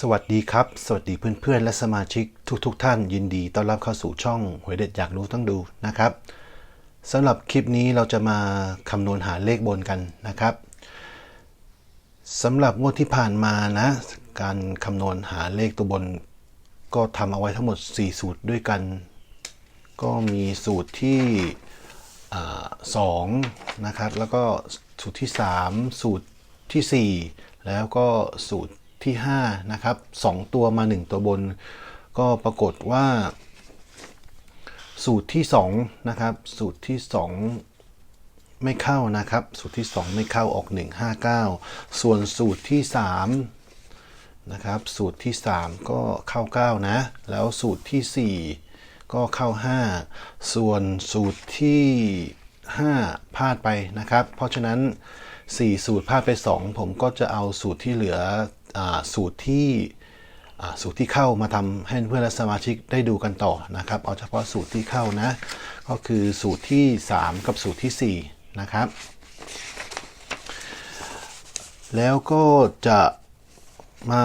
สวัสดีครับ สวัสดีเพื่อนๆ และสมาชิกทุกๆทท่านยินดีต้อนรับเข้าสู่ช่องหวยเด็ดอยากรู้ต้องดูนะครับสำหรับคลิปนี้เราจะมาคำนวณหาเลขบนกันนะครับสำหรับงวดที่ผ่านมานะ การคำนวณหาเลขตัวบน ก็ทำเอาไว้ทั้งหมด 4 สูตรด้วยกัน ก็มีสูตรที่สองนะครับแล้วก็สูตรที่ 3 สูตรทีสี่4 แล้วก็สูตร ที่5นะครับ2ตัวมา 1 ตัวบน ก็ปรากฏว่า สูตรที่2นะครับสูตรที่ 2 ไม่เข้านะครับ สูตรที่ 2 ไม่เข้าออก 159 ส่วนสูตรที่3นะครับสูตรที่ 3 ก็เข้า 9 นะ แล้วสูตรที่ 4 ก็เข้า 5 ส่วนสูตรที่ 5 พลาดไปนะครับ เพราะฉะนั้น 4 สูตรพลาดไป 2 ผมก็จะเอาสูตรที่เหลืออ สูตรที่สูตรที่เข้ามาทำให้เพื่อนและสมาชิกได้ดูกันต่อนะครับ เอาเฉพาะสูตรที่เข้านะ ก็คือสูตรที่ 3 กับสูตรที่ 4 นะครับ แล้วก็จะมา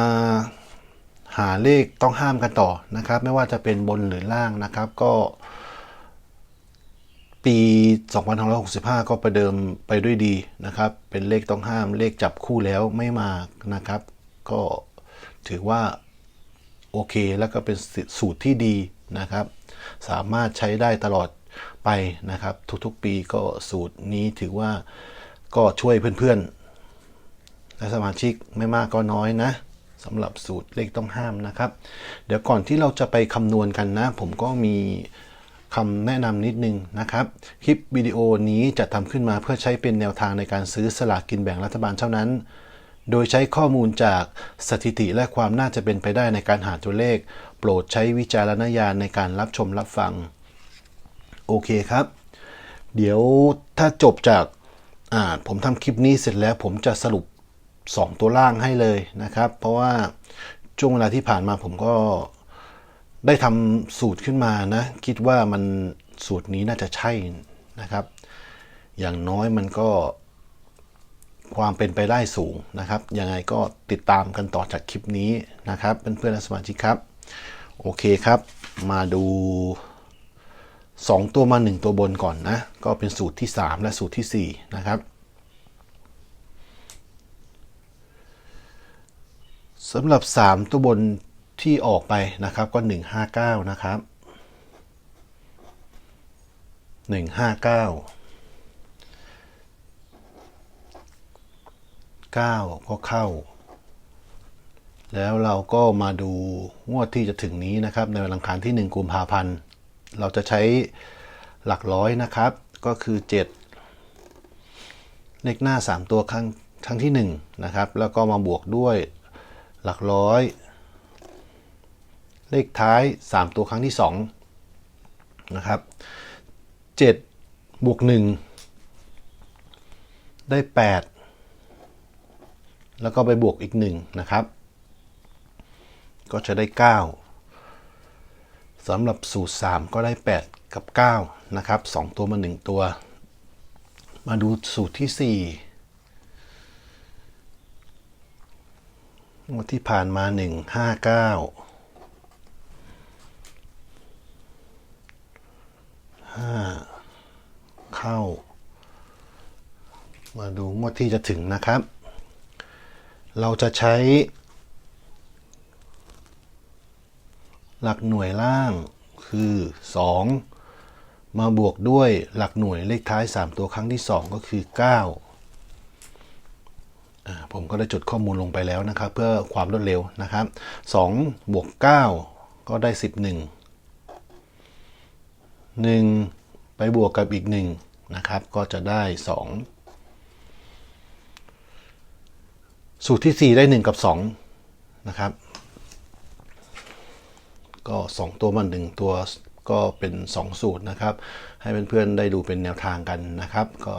หาเลขต้องห้ามกันต่อนะครับ ไม่ว่าจะเป็นบนหรือล่างนะครับ ก็ปี2565 ก็ประเดิมไปด้วยดีนะครับ เป็นเลขต้องห้ามเลขจับคู่แล้วไม่มานะครับ ก็ถือว่าโอเคแล้วก็เป็นสูตรที่ดีนะครับ สามารถใช้ได้ตลอดไปนะครับ ทุกๆปีก็สูตรนี้ถือว่าก็ช่วยเพื่อนๆ และสมาชิกไม่มากก็น้อยนะสำหรับสูตรเลขต้องห้ามนะครับ เดี๋ยวก่อนที่เราจะไปคำนวณกันนะ ผมก็มีคำแนะนำนิดนึงนะครับ คลิปวิดีโอนี้จะทำขึ้นมาเพื่อใช้เป็นแนวทางในการซื้อสลากกินแบ่งรัฐบาลเท่านั้น โดยใช้ข้อมูลจากสถิติและความน่าจะเป็นไปได้ในการหาตัวเลข โปรดใช้วิจารณญาณในการรับชมรับฟัง โอเคครับ เดี๋ยวถ้าจบจากาผมทำคลิปนี้เสร็จแล้วผมจะสรุป 2 ตัวล่างให้เลยนะครับ เพราะว่าช่วงเวลาที่ผ่านมาผมก็ได้ทำสูตรขึ้นมานะ คิดว่ามันสูตรนี้น่าจะใช่นะครับ อย่างน้อยมันก็ ความเป็นไปได้สูงนะครับยังไงก็ติดตามกันต่อจากคลิปนี้นะครับเพื่อนๆและสมาชิกครับ โอเคครับ มาดู 2 ตัวมา 1 ตัวบนก่อนนะ ก็เป็นสูตรที่ 3 และสูตรที่ 4 นะครับสำหรับ 3 ตัวบนที่ออกไปนะครับก็ 159 นะครับ 159 9 ก็เข้า แล้วเราก็มาดูงวดที่จะถึงนี้นะครับ ในวันอังคารที่ 1กุมภาพันธ์ เราจะใช้หลักร้อยนะครับ ก็คือ 7 เลขหน้า 3 ตัวครั้งครั้งที่1นะครับ แล้วก็มาบวกด้วยหลักร้อย เลขท้าย 3 ตัวครั้งที่ 2 นะครับ 7 บวก 1 ได้ 8 แล้วก็ไปบวกอีก1นะครับ ก็จะได้ 9สำหรับสูตร 3 ก็ได้ 8 กับ 9 นะครับ 2 ตัวมา 1 ตัว มาดูสูตรที่4งวดที่ผ่านมาหนึ่งห้าเก้าห้าเข้า มาดูงวดที่จะถึงนะครับ เราจะใช้ หลักหน่วยล่างคือ 2 มาบวกด้วยหลักหน่วยเลขท้าย 3 ตัวครั้งที่ 2 ก็คือ 9 ผมก็ได้จดข้อมูลลงไปแล้วนะครับ เพื่อความรวดเร็วนะครับ2บวก 9 ก็ได้ 11 1 ไปบวกกับอีก 1 นะครับ ก็จะได้ 2 สูตรที่ 4 ได้ 1 กับ 2 นะครับ ก็ 2 ตัวมัน 1 ตัวก็เป็น 2 สูตรนะครับ ให้เพื่อนๆได้ดูเป็นแนวทางกันนะครับ ก็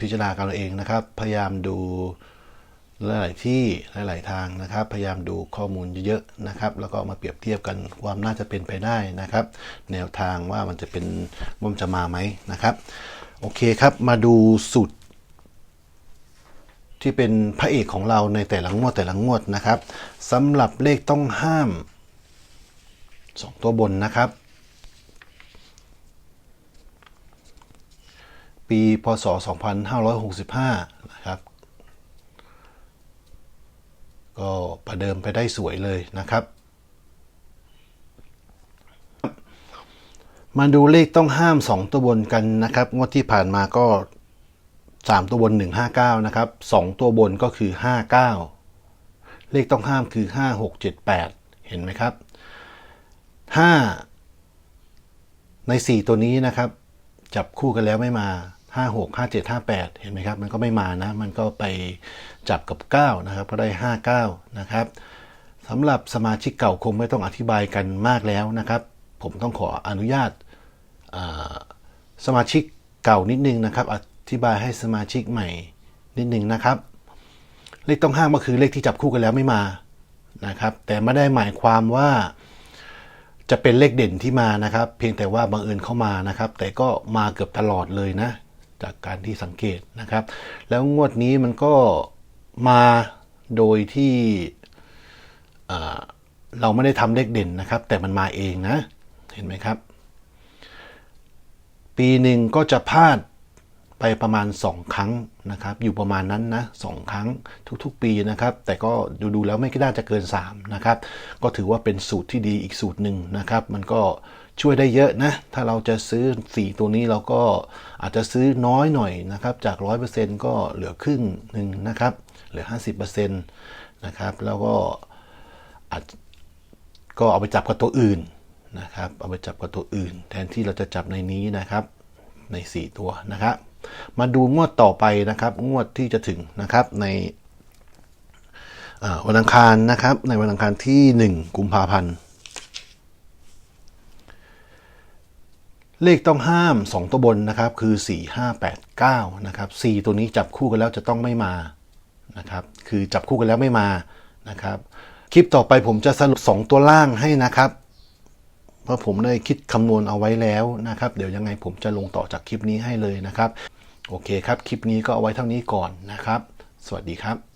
พิจารณากันเองนะครับ พยายามดูหลายๆที่หลาย ๆ ทางนะครับ พยายามดูข้อมูลเยอะๆนะครับ แล้วก็มาเปรียบเทียบกันความน่าจะเป็นไปได้นะครับ แนวทางว่ามันจะเป็นมันจะมาไหมนะครับ โอเคครับ มาดูสูตร ที่เป็นพระเอกของเราในแต่ละงวดแต่ละงวดนะครับสำหรับเลขต้องห้าม 2 ตัวบนนะครับ ปีพศ 2565 นะครับ ก็ประเดิมไปได้สวยเลยนะครับ มาดูเลขต้องห้าม 2 ตัวบนกันนะครับ งวดที่ผ่านมาก็ 3 ตัวบน 159 นะครับ 2 ตัวบนก็คือ 59 เลขต้องห้ามคือ 5 6 7 8 เห็นไหมครับ 5 ใน 4 ตัวนี้นะครับ จับคู่กันแล้วไม่มา 5 6 5 7 5 8 เห็นไหมครับ มันก็ไม่มานะ มันก็ไปจับกับ 9 นะครับ ก็ได้ 59 นะครับสำหรับสมาชิกเก่าคงไม่ต้องอธิบายกันมากแล้วนะครับ ผมต้องขออนุญาตสมาชิกเก่านิดนึงนะครับอ ธิบายให้สมาชิกใหม่นิดหนึ่งนะครับ เลขต้องห้ามก็คือเลขที่จับคู่กันแล้วไม่มานะครับ แต่ไม่ได้หมายความว่าจะเป็นเลขเด่นที่มานะครับ เพียงแต่ว่าบังเอิญเข้ามานะครับ แต่ก็มาเกือบตลอดเลยนะ จากการที่สังเกตนะครับ แล้วงวดนี้มันก็มาโดยที่เราไม่ได้ทำเลขเด่นนะครับ แต่มันมาเองนะ เห็นไหมครับ ปีหนึ่งก็จะพลาด ไปประมาณ 2 ครั้งนะครับ อยู่ประมาณนั้นนะสองครั้งทุกๆปีนะครับ แต่ก็ดูๆแล้วไม่น่าจะเกิน3นะครับ ก็ถือว่าเป็นสูตรที่ดีอีกสูตรหนึ่งนะครับ มันก็ช่วยได้เยอะนะ ถ้าเราจะซื้อ 4 ตัวนี้เราก็อาจจะซื้อน้อยหน่อยนะครับ จาก 100%ก็เหลือครึ่งหนึ่งนะครับ เหลือ 50%นะครับ แล้วก็อาจก็เอาไปจับกับตัวอื่นนะครับ เอาไปจับกับตัวอื่น แทนที่เราจะจับในนี้นะครับ ใน 4 ตัวนะครับ มาดูงวดต่อไปนะครับ งวดที่จะถึงนะครับในอวันอังคารนะครับ ในวันอังคารที่ 1 กุมภาพันธ์เลขต้องห้าม 2 ตัวบนนะครับคือ 4 5 8 9นะครับ4ตัวนี้จับคู่กันแล้วจะต้องไม่มานะครับคือจับคู่กันแล้วไม่มานะครับคลิปต่อไปผมจะสรุป 2 ตัวล่างให้นะครับ เพราะผมได้คิดคำนวณเอาไว้แล้วนะครับ เดี๋ยวยังไงผมจะลงต่อจากคลิปนี้ให้เลยนะครับ โอเคครับ คลิปนี้ก็เอาไว้เท่านี้ก่อนนะครับ สวัสดีครับ